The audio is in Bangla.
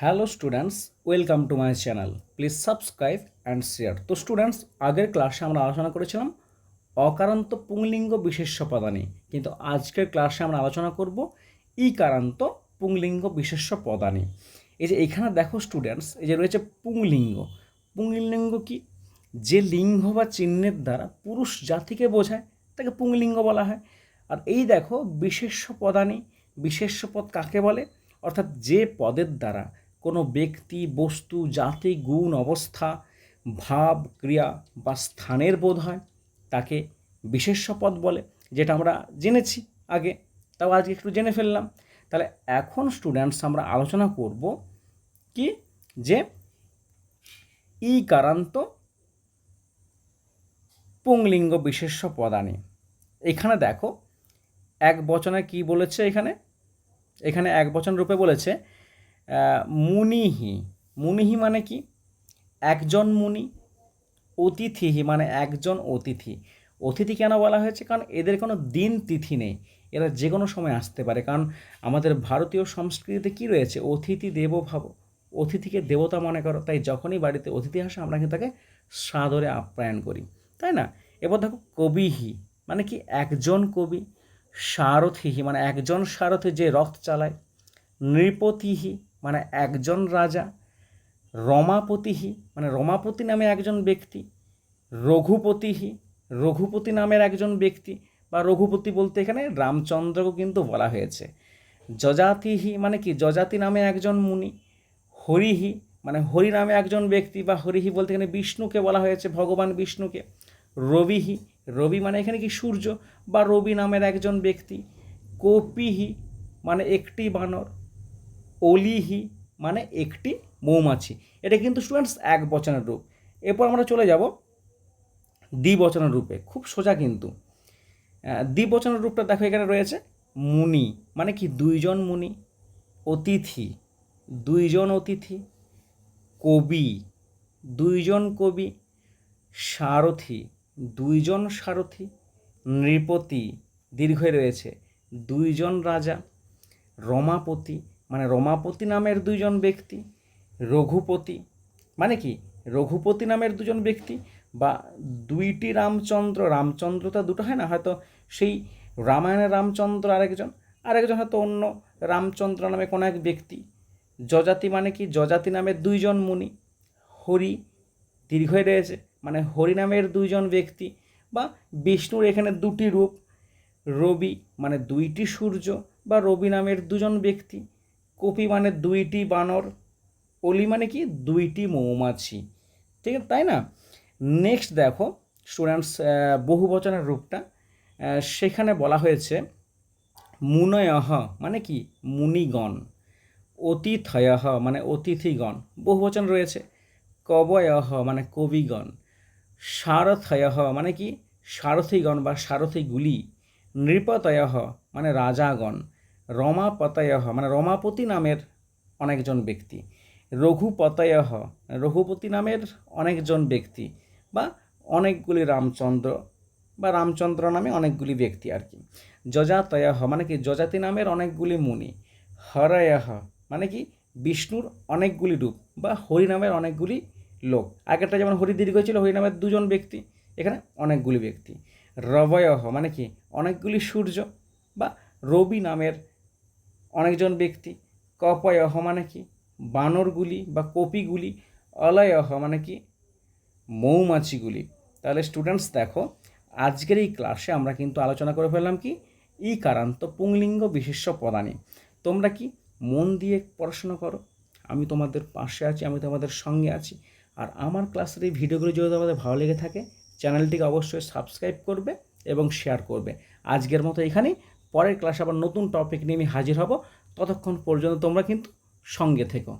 Hello students, welcome to my channel. Please subscribe and share. তো স্টুডেন্টস, আগের ক্লাসে আমরা আলোচনা করেছিলাম অকারান্ত পুংলিঙ্গ বিশেষ্য পদানি, কিন্তু আজকের ক্লাসে আমরা আলোচনা করব ইকারান্ত পুংলিঙ্গ বিশেষ্য পদানি। এই যে এখানে দেখো স্টুডেন্টস, এই যে রয়েছে পুংলিঙ্গ। পুংলিঙ্গ কি? যে লিঙ্গ বা চিহ্নের দ্বারা পুরুষ জাতিকে বোঝায়, তাকে পুংলিঙ্গ বলা হয়। আর এই দেখো বিশেষ্য পদানি, বিশেষ্য পদ কাকে বলে? অর্থাৎ যে পদের দ্বারা কোনো ব্যক্তি, বস্তু, জাতি, গুণ, অবস্থা, ভাব, ক্রিয়া বা স্থানের বোধ হয়, তাকে বিশেষ্য পদ বলে, যেটা আমরা জেনেছি আগে। তাও আজকে একটু জেনে ফেললাম। তাহলে এখন স্টুডেন্টস আমরা আলোচনা করব কি? যে ই কারান্ত পুংলিঙ্গ বিশেষ্য পদানি। এখানে দেখো, এক বচনে কি বলেছে এখানে? এখানে এক বচন রূপে বলেছে মুনিহি। মুনিহি মানে কি? একজন মুনি, অতিথিহি মানে একজন অতিথি। অতিথি কেন বলা হয়েছে? কারণ এদের কোনো দিন তিথি নেই। এরা যে কোনো সময় আসতে পারে। কারণ আমাদের ভারতীয় সংস্কৃতিতে কি রয়েছে? অতিথি দেব ভাব। অতিথিকে দেবতা মনে করো। তাই যখনই বাড়িতে অতিথি আসে, আমরা কিন্তু তাকে সাদরে আপ্যায়ন করি। তাই না? এবার দেখো কবিহি মানে কি? একজন কবি সারথিহি মানে একজন সারথি যে রথ চালায়। নৃপতিহি মানে একজন রাজা, রমাপতিহি মানে রমাপতি নামে একজন ব্যক্তি, রঘুপতিহি, রঘুপতি নামের একজন ব্যক্তি বা রঘুপতি বলতে এখানে রামচন্দ্রকে কিন্তু বলা হয়েছে। যজাতিহি মানে কি? যজাতি নামে একজন মুনি, হরিহি মানে হরি নামে একজন ব্যক্তি বা হরিহি বলতে এখানে বিষ্ণুকে বলা হয়েছে, ভগবান বিষ্ণুকে। রবিহি, রবি মানে এখানে কি? সূর্য বা রবি নামের একজন ব্যক্তি। কপিহি মানে একটি বানর। অলিহি মানে একটি মৌমাছি। এটা কিন্তু স্টুডেন্টস এক বচনের রূপ। এরপর আমরা চলে যাব দ্বিবচনের রূপে। খুব সোজা কিন্তু। দ্বিবচনের রূপটা দেখো এখানে রয়েছে মুনি। মানে কি? দুইজন মুনি, অতিথি। দুইজন অতিথি, কবি। দুইজন কবি, সারথি। দুইজন সারথি, নৃপতি। দীর্ঘই রয়েছে। দুইজন রাজা, রমাপতি মানে রমাপতি নামের দুইজন ব্যক্তি, রঘুপতি মানে কি? রঘুপতি নামের দুজন ব্যক্তি বা দুইটি রামচন্দ্র রামচন্দ্র তো দুটো হয় না, হয়তো সেই রামায়ণের রামচন্দ্র আরেকজন আরেকজন হয়তো অন্য রামচন্দ্র নামে কোনো এক ব্যক্তি। যজাতি মানে কি? যজাতি নামের দুইজন মুনি, হরি দীর্ঘই রয়েছে মানে হরি নামের দুইজন ব্যক্তি বা বিষ্ণুর এখানে দুটি রূপ, রবি মানে দুইটি সূর্য বা রবি নামের দুজন ব্যক্তি কপি মানে দুইটি বানর, অলি মানে কি? দুইটি মৌমাছি। ঠিক আছে, তাই না? নেক্সট দেখো স্টুডেন্টস বহু বচনের রূপটা। সেখানে বলা হয়েছে, মুনয়হ মানে কি? মুনিগণ, অতিথয়হ মানে অতিথিগণ। বহুবচন রয়েছে, কবয়হ মানে কবিগণ, সারথয়হ মানে কি? সারথিগণ বা সারথিগুলি, নৃপতয়হ মানে রাজাগণ। রমাপতয়হ মানে রমাপতি নামের অনেকজন ব্যক্তি। রঘুপতয়হ রঘুপতি নামের অনেকজন ব্যক্তি বা অনেকগুলি রামচন্দ্র বা রামচন্দ্র নামে অনেকগুলি ব্যক্তি আর কি। যজাতয়হ মানে কি যজাতি নামের অনেকগুলি মুনি। হরয়হ মানে কি বিষ্ণুর অনেকগুলি রূপ বা হরি নামের অনেকগুলি লোক। আগেরটা যেমন হরি দীর্ঘ ছিল, হরি নামের দুজন ব্যক্তি, এখানে অনেকগুলি ব্যক্তি। রবয়হ মানে কি অনেকগুলি সূর্য বা রবি নামের অনেকজন ব্যক্তি, কপয়হ মানে কি? বানরগুলি বা কপিগুলি, অলয়হ মানে কি? মৌমাছিগুলি। তাহলে স্টুডেন্টস দেখো, আজকের এই ক্লাসে আমরা কিন্তু আলোচনা করে ফেললাম কি? ই কারান্ত পুংলিঙ্গ বিশেষ্য পদানি। তোমরা কি মন দিয়ে পড়াশোনা করো? আমি তোমাদের পাশে আছি, আমি তোমাদের সঙ্গে আছি। আর আমার ক্লাসের এই ভিডিওগুলো যদি তোমাদের ভালো লেগে থাকে চ্যানেলটিকে অবশ্যই সাবস্ক্রাইব করবে এবং শেয়ার করবে। আজকের মতো এখানেই। পরের ক্লাসে আবার নতুন টপিক নিয়ে আমি হাজির হব। ততক্ষণ পর্যন্ত তোমরা কিন্তু সঙ্গে থেকো।